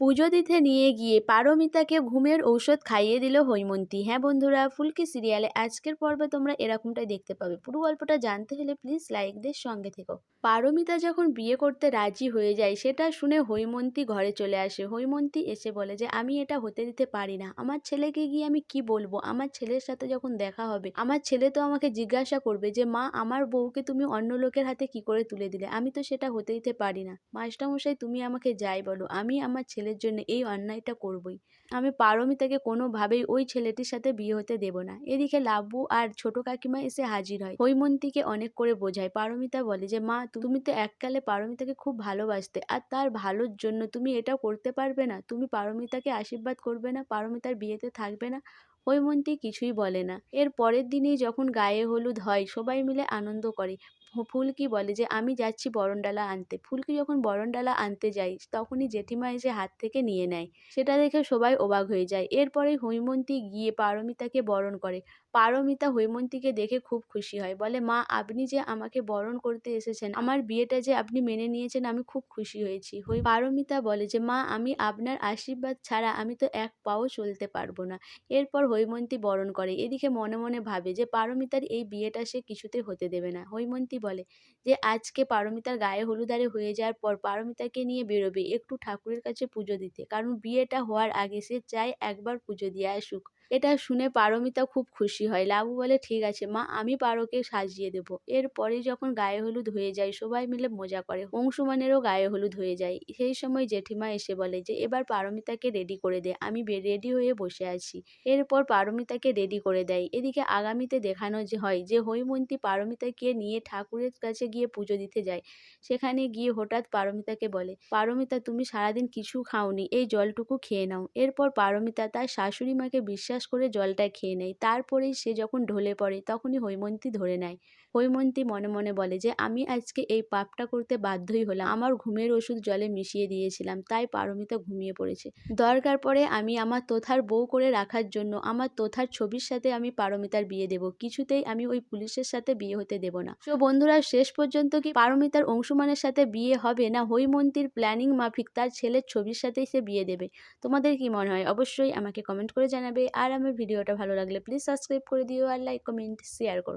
পুজো দিতে নিয়ে গিয়ে পারমিতাকে ঘুমের ঔষধ খাইয়ে দিল হৈমন্তী। হ্যাঁ বন্ধুরা, ফুলকি সিরিয়ালে আজকের পর্বে তোমরা এরকমটাই দেখতে পাবে। পুরো গল্পটা জানতে হলে প্লিজ লাইক দিয়ে সঙ্গে থেকো। পারমিতা যখন বিয়ে করতে রাজি হয়ে যায়, সেটা শুনে হৈমন্তী ঘরে চলে আসে। হৈমন্তী এসে বলে যে, আমি এটা হতে দিতে পারি না। আমার ছেলেকে গিয়ে আমি কি বলব? আমার ছেলের সাথে যখন দেখা হবে, আমার ছেলে তো আমাকে জিজ্ঞাসা করবে যে, মা, আমার বউকে তুমি অন্য লোকের হাতে কি করে তুলে দিলে? আমি তো সেটা হতে দিতে পারি না। মাস্টারমশাই, তুমি আমাকে যাই বলো। আমি আমার ছেলের জন্য এই অন্যায়টা করবই। আমি পারমিতাকে কোনোভাবেই ওই ছেলেটির সাথে বিয়ে হতে দেব না। এদিকে লাবু আর ছোট কাকিমা এসে হাজির হয়। হৈমন্তীকে অনেক করে বোঝায়। পারমিতা বলে যে, মা, তুমি তো এককালে পারমিতাকে খুব ভালোবাসতে আর তার ভালোর জন্য তুমি এটা করতে পারবে না। তুমি পারমিতাকে আশীর্বাদ করবে না, পারমিতার বিয়েতে থাকবে না। হৈমন্তী কিছুই বলে না। এর পরের দিনেই যখন গায়ে হলুদ হয়, সবাই মিলে আনন্দ করে। ফুলকি বলে যে, আমি যাচ্ছি বরণডালা আনতে। ফুলকি যখন বরণডালা আনতে যায়, তখনই জেঠিমা এসে হাত থেকে নিয়ে নেয়। সেটা দেখে সবাই অবাক হয়ে যায়। এরপরে হৈমন্তী গিয়ে পারমিতাকে বরণ করে। পারমিতা হৈমন্তীকে দেখে খুব খুশি হয়। বলে, মা, আপনি যে আমাকে বরণ করতে এসেছেন, আমার বিয়েটা যে আপনি মেনে নিয়েছেন, আমি খুব খুশি হয়েছি। হই, পারমিতা বলে যে, মা, আমি আপনার আশীর্বাদ ছাড়া আমি তো এক পাও চলতে পারব না। এরপর হৈমন্তী বরণ করে। এদিকে মনে মনে ভাবে যে পারমিতার এই বিয়েটা সে কিছুতে হতে দেবে না। হৈমন্তী বলে যে, আজকে পারমিতার গায়ে হলুদারে হয়ে যাওয়ার পর পারমিতাকে নিয়ে বেরোবে। একটু ঠাকুরের কাছে পুজো দিতে। কারণ বিয়েটা হওয়ার আগে সে চায় একবার পুজো দিয়ে আসুক। এটা শুনে পারমিতা খুব খুশি হয়। লাবু বলে, ঠিক আছে মা, আমি পারোকে সাজিয়ে দেবো। এরপরে যখন গায়ে হলুদ হয়ে যায়, সবাই মিলে মজা করে। অংশুমানেরও গায়ে হলুদ হয়ে যায়। সেই সময় জেঠিমা এসে বলে যে, এবার পারমিতাকে রেডি করে দে, আমি রেডি হয়ে বসে আছি। এরপর পারমিতাকে রেডি করে দেয়। এদিকে আগামীতে দেখানো যে হয় যে, হৈমন্তী পারমিতাকে নিয়ে ঠাকুরের কাছে গিয়ে পুজো দিতে যায়। সেখানে গিয়ে হঠাৎ পারমিতাকে বলে, পারমিতা, তুমি সারাদিন কিছু খাওনি, এই জলটুকু খেয়ে নাও। এরপর পারমিতা তার শাশুড়ি মাকে বিশ্বাস করে জলটা খেয়ে নেয়। তারপরেই সে যখন ঢলে পড়ে তখনই হৈমন্তী ধরে নেয়। হৈমন্তী মনে মনে বলে যে, আমি আজকে এই পাপটা করতে বাধ্যই হলাম। আমার ঘুমের ওষুধ জলে মিশিয়ে দিয়েছিলাম, তাই পারমিতা ঘুমিয়ে পড়েছে। দরকার পড়ে আমি আমার তোথার বউ করে রাখার জন্য, আমার তোথার ছবির সাথে আমি পারমিতার বিয়ে দেব। কিছুতেই আমি ওই পুলিশের সাথে বিয়ে হতে দেব না। তো বন্ধুরা, শেষ পর্যন্ত কি পারমিতার অংশুমানের সাথে বিয়ে হবে না হৈমন্তীর প্ল্যানিং মাফিক তার ছেলের ছবির সাথেই সে বিয়ে দেবে? তোমাদের কি মনে হয়? অবশ্যই আমাকে কমেন্ট করে জানাবে। আর আমার ভিডিওটা ভালো লাগলে প্লিজ সাবস্ক্রাইব করে দিও আর লাইক, কমেন্ট, শেয়ার করো।